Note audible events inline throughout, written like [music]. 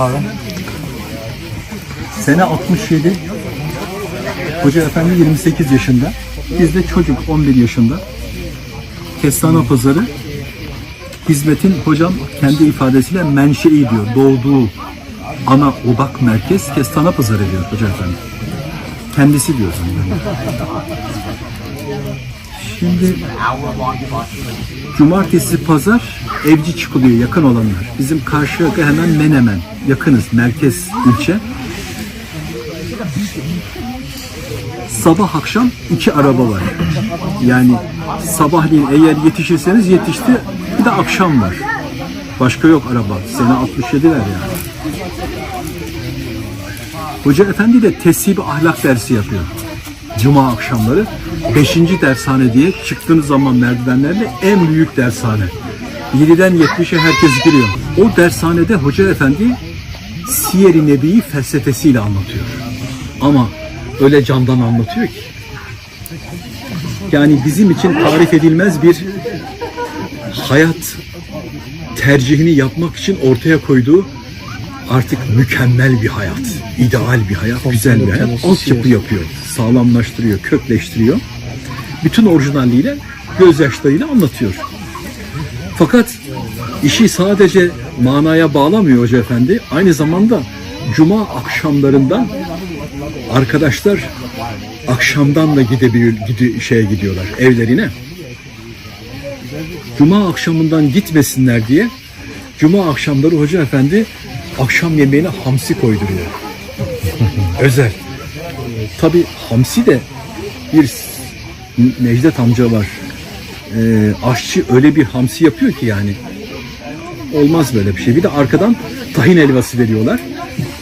Abi. Sene 67. Hoca efendi 28 yaşında. Biz de çocuk 11 yaşında. Kestane pazarı hizmetin hocam kendi ifadesiyle menşei diyor. Doğduğu ana odak merkez kestane pazarı diyor hoca efendi. Kendisi diyor. Şimdi cumartesi pazar evci çıkılıyor yakın olanlar. Bizim Karşıyaka hemen Menemen yakınız merkez ilçe. Sabah akşam iki araba var. Yani sabahleyin eğer yetişirseniz yetişti bir de akşam var. Başka yok araba. Sene 67'ler yani. Hoca efendi de tesbih ahlak dersi yapıyor. Cuma akşamları 5. dershane diye çıktığınız zaman merdivenlerle en büyük dershane. 7'den 70'e herkes giriyor. O dershanede hoca efendi Siyer-i Nebi'yi felsefesiyle anlatıyor. Ama öyle candan anlatıyor ki. Yani bizim için tarif edilmez bir hayat tercihini yapmak için ortaya koyduğu artık mükemmel bir hayat, ideal bir hayat, güzel bir hayat. Altyapı yapıyor, sağlamlaştırıyor, kökleştiriyor. Bütün orijinalliğiyle, gözyaşlarıyla anlatıyor. Fakat işi sadece manaya bağlamıyor Hoca Efendi. Aynı zamanda cuma akşamlarından arkadaşlar akşamdan da gidebilir, gidi, şeye gidiyorlar evlerine. Cuma akşamından gitmesinler diye Cuma akşamları Hoca Efendi akşam yemeğine hamsi koyduruyor. [laughs] Özel. Tabi hamsi de bir Necdet amca var. Ee, aşçı öyle bir hamsi yapıyor ki yani. Olmaz böyle bir şey. Bir de arkadan tahin helvası veriyorlar.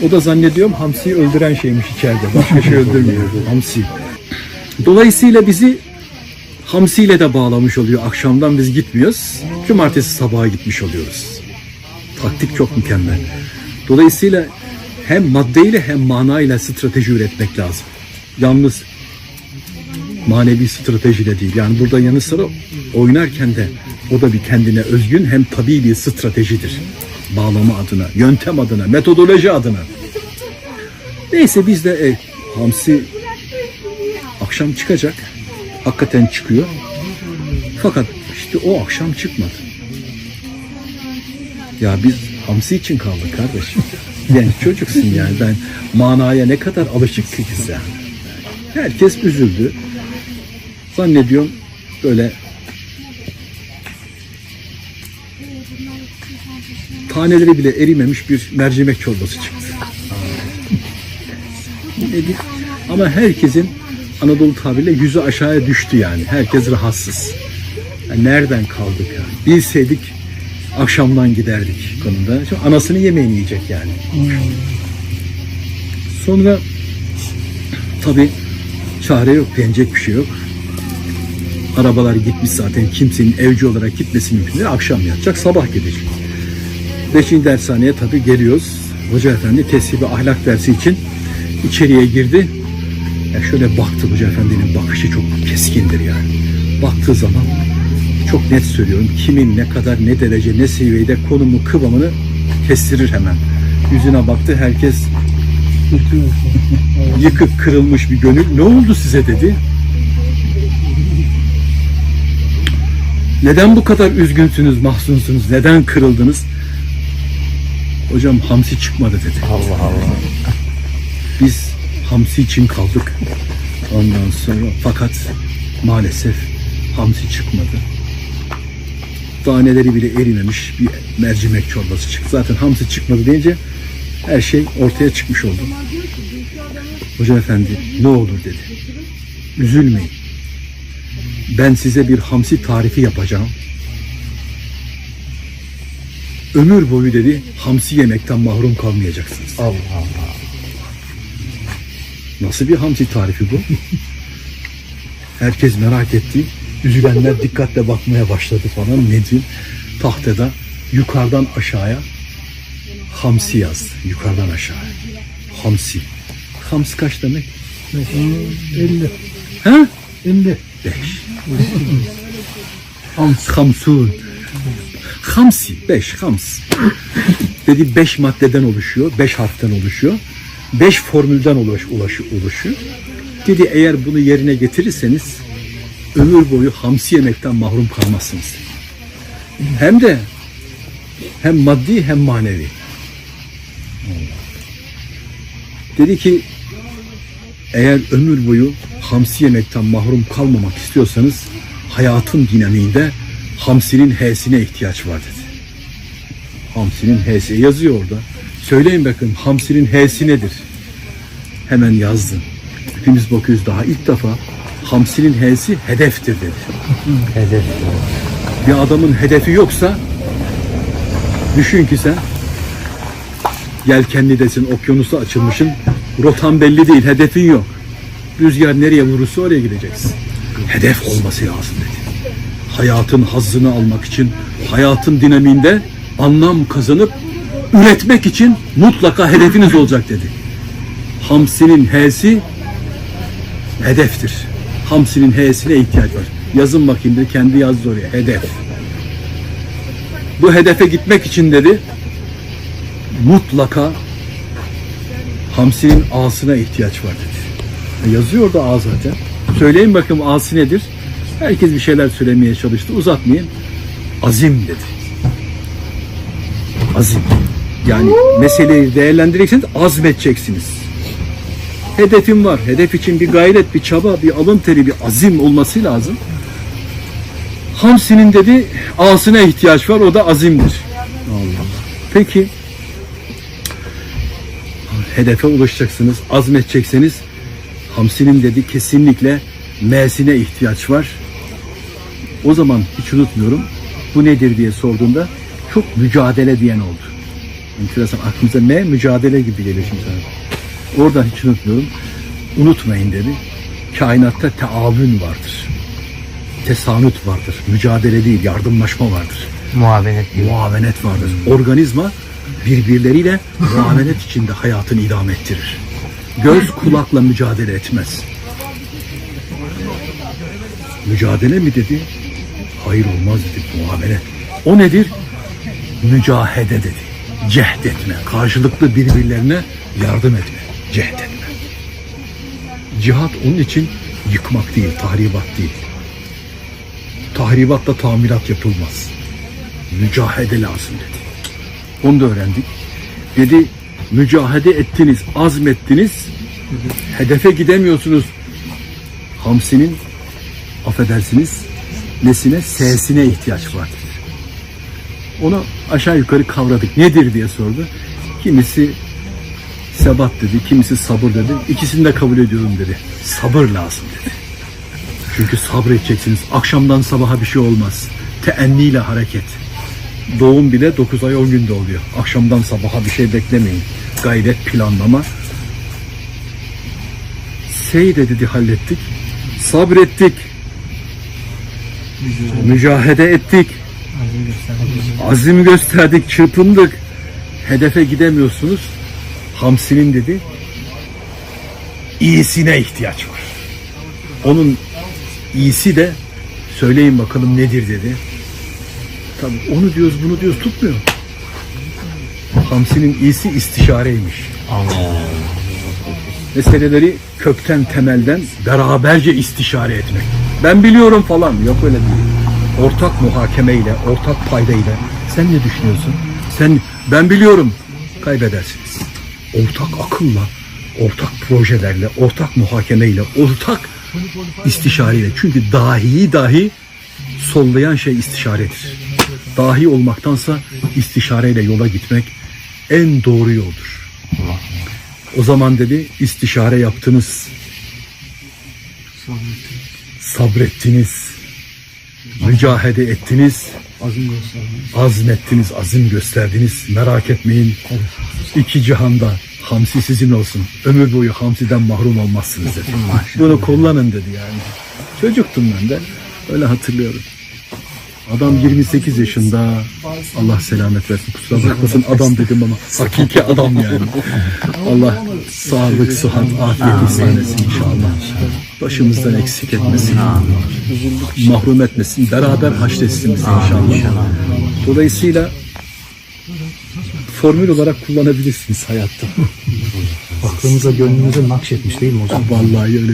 O da zannediyorum hamsiyi öldüren şeymiş içeride. Başka şey öldürmüyor. Hamsi. Dolayısıyla bizi hamsiyle de bağlamış oluyor. Akşamdan biz gitmiyoruz. Cumartesi sabaha gitmiş oluyoruz. Taktik çok mükemmel. Dolayısıyla hem maddeyle hem manayla strateji üretmek lazım. Yalnız manevi strateji de değil. Yani burada yanı sıra oynarken de o da bir kendine özgün hem tabii bir stratejidir. Bağlama adına, yöntem adına, metodoloji adına. Neyse biz de e, Hamsi akşam çıkacak. Hakikaten çıkıyor. Fakat işte o akşam çıkmadı. Ya biz hamsi için kaldık kardeşim. Genç çocuksun yani ben manaya ne kadar alışık kız yani. Herkes üzüldü. Zannediyorum böyle taneleri bile erimemiş bir mercimek çorbası çıktı. [laughs] Nedir? Ama herkesin Anadolu tabiriyle yüzü aşağıya düştü yani. Herkes rahatsız. Yani nereden kaldık yani? Bilseydik akşamdan giderdik konuda. Şimdi anasını yemeğini yiyecek yani. Sonra tabi çare yok, denecek bir şey yok. Arabalar gitmiş zaten. Kimsenin evci olarak gitmesi mümkün değil. Akşam yatacak, sabah gidecek. Beşinci dershaneye tabi geliyoruz. Hoca efendi tesbih ahlak dersi için içeriye girdi. Ya şöyle baktı Hoca efendinin bakışı çok keskindir yani. Baktığı zaman çok net söylüyorum. Kimin ne kadar, ne derece, ne seviyede konumu, kıvamını kestirir hemen. Yüzüne baktı. Herkes [laughs] yıkık kırılmış bir gönül. Ne oldu size dedi. Neden bu kadar üzgünsünüz, mahzunsunuz? Neden kırıldınız? Hocam hamsi çıkmadı dedi. Allah Allah. Biz hamsi için kaldık. Ondan sonra fakat maalesef hamsi çıkmadı. Taneleri bile erimemiş bir mercimek çorbası çıktı. Zaten hamsi çıkmadı deyince her şey ortaya çıkmış oldu. Hoca efendi ne olur dedi. Üzülmeyin. Ben size bir hamsi tarifi yapacağım. Ömür boyu dedi hamsi yemekten mahrum kalmayacaksınız. Allah Allah. Nasıl bir hamsi tarifi bu? Herkes merak etti. Üzülenler dikkatle bakmaya başladı falan. Nedir? Tahtada yukarıdan aşağıya hamsi yazdı. Yukarıdan aşağıya. Hamsi. Hamsi kaç demek? 50. Ha? 50. Beş. Hamsun. Hamsi, beş, hams. Dedi beş maddeden oluşuyor, beş harften oluşuyor. Beş formülden ulaş, ulaş, oluşuyor. Dedi eğer bunu yerine getirirseniz ömür boyu hamsi yemekten mahrum kalmazsınız. Hem de hem maddi hem manevi. Dedi ki eğer ömür boyu hamsi yemekten mahrum kalmamak istiyorsanız hayatın dinamiğinde hamsinin H'sine ihtiyaç var dedi. Hamsinin H'si yazıyor orada. Söyleyin bakın hamsinin H'si nedir? Hemen yazdım. Hepimiz bakıyoruz daha ilk defa hamsinin H'si hedeftir dedi. [laughs] Hedef. Bir adamın hedefi yoksa düşün ki sen yelkenlidesin, okyanusa açılmışsın. Rotan belli değil, hedefin yok. Rüzgar nereye vurursa oraya gideceksin. Hedef olması lazım dedi. Hayatın hazzını almak için, hayatın dinaminde anlam kazanıp üretmek için mutlaka hedefiniz olacak dedi. Hamsinin H'si hedeftir. Hamsinin H'sine ihtiyaç var. Yazın bakayım dedi, kendi yazdı oraya, hedef. Bu hedefe gitmek için dedi, mutlaka hamsinin ağzına ihtiyaç var dedi. Yazıyor da ağ zaten. Söyleyin bakayım ağası nedir? Herkes bir şeyler söylemeye çalıştı. Uzatmayın. Azim dedi. Azim. Yani meseleyi değerlendireceksiniz, azmedeceksiniz. Hedefim var. Hedef için bir gayret, bir çaba, bir alın teri, bir azim olması lazım. Hamsinin dedi ağasına ihtiyaç var. O da azimdir. Allah. Peki hedefe ulaşacaksınız, azmedecekseniz hamsinin dedi kesinlikle M'sine ihtiyaç var. O zaman hiç unutmuyorum. Bu nedir diye sorduğunda çok mücadele diyen oldu. Enteresan aklımıza M mücadele gibi geliyor şimdi sana. Oradan hiç unutmuyorum. Unutmayın dedi. Kainatta teavün vardır. Tesanüt vardır. Mücadele değil, yardımlaşma vardır Muavenet gibi. muavenet vardır. Organizma birbirleriyle muavenet içinde hayatını idame ettirir. Göz kulakla mücadele etmez. Mücadele mi dedi? Hayır olmaz dedi. Muavenet. O nedir? Mücahede dedi. Cehd etme. Karşılıklı birbirlerine yardım etme. Cehd etme. Cihat onun için yıkmak değil, tahribat değil. Tahribatla tamirat yapılmaz mücahede lazım dedi. Onu da öğrendik. Dedi mücahede ettiniz, azmettiniz, hedefe gidemiyorsunuz. Hamsinin affedersiniz nesine sesine ihtiyaç var dedi. Onu aşağı yukarı kavradık. Nedir diye sordu. Kimisi sebat dedi, kimisi sabır dedi. İkisini de kabul ediyorum dedi. Sabır lazım dedi. Çünkü sabredeceksiniz. Akşamdan sabaha bir şey olmaz. Teenniyle hareket. Doğum bile 9 ay 10 günde oluyor. Akşamdan sabaha bir şey beklemeyin. Gayret, planlama. Seyde dedi hallettik. Sabrettik. Mücahede ettik. Azim gösterdik, çırpındık. Hedefe gidemiyorsunuz. Hamsinin dedi iyisine ihtiyaç var. Onun iyisi de söyleyin bakalım nedir dedi. Tabii onu diyoruz bunu diyoruz tutmuyor. Hamsinin iyisi istişareymiş. Meseleleri kökten temelden beraberce istişare etmek. Ben biliyorum falan yok öyle değil. Ortak muhakemeyle, ortak paydayla sen ne düşünüyorsun? Sen ben biliyorum kaybedersiniz. Ortak akılla, ortak projelerle, ortak muhakemeyle, ortak istişareyle. Çünkü dahiyi dahi sollayan şey istişaredir. Dahi olmaktansa istişareyle yola gitmek en doğru yoldur. O zaman dedi istişare yaptınız. Sabrettiniz. Mücahede ettiniz. Azmettiniz, azim gösterdiniz. Merak etmeyin. İki cihanda hamsi sizin olsun. Ömür boyu hamsiden mahrum olmazsınız dedi. Bunu kullanın dedi yani. Çocuktum ben de. Öyle hatırlıyorum. Adam 28 yaşında. Allah selamet versin. Kusura bakmasın adam dedim ama hakiki adam yani. Allah sağlık, sıhhat, afiyet ihsan etsin inşallah. Başımızdan eksik etmesin. Mahrum etmesin. Beraber haşretsin bizi inşallah. Dolayısıyla formül olarak kullanabilirsiniz hayatta. Aklınıza gönlünüze nakşetmiş değil mi hocam? Vallahi öyle.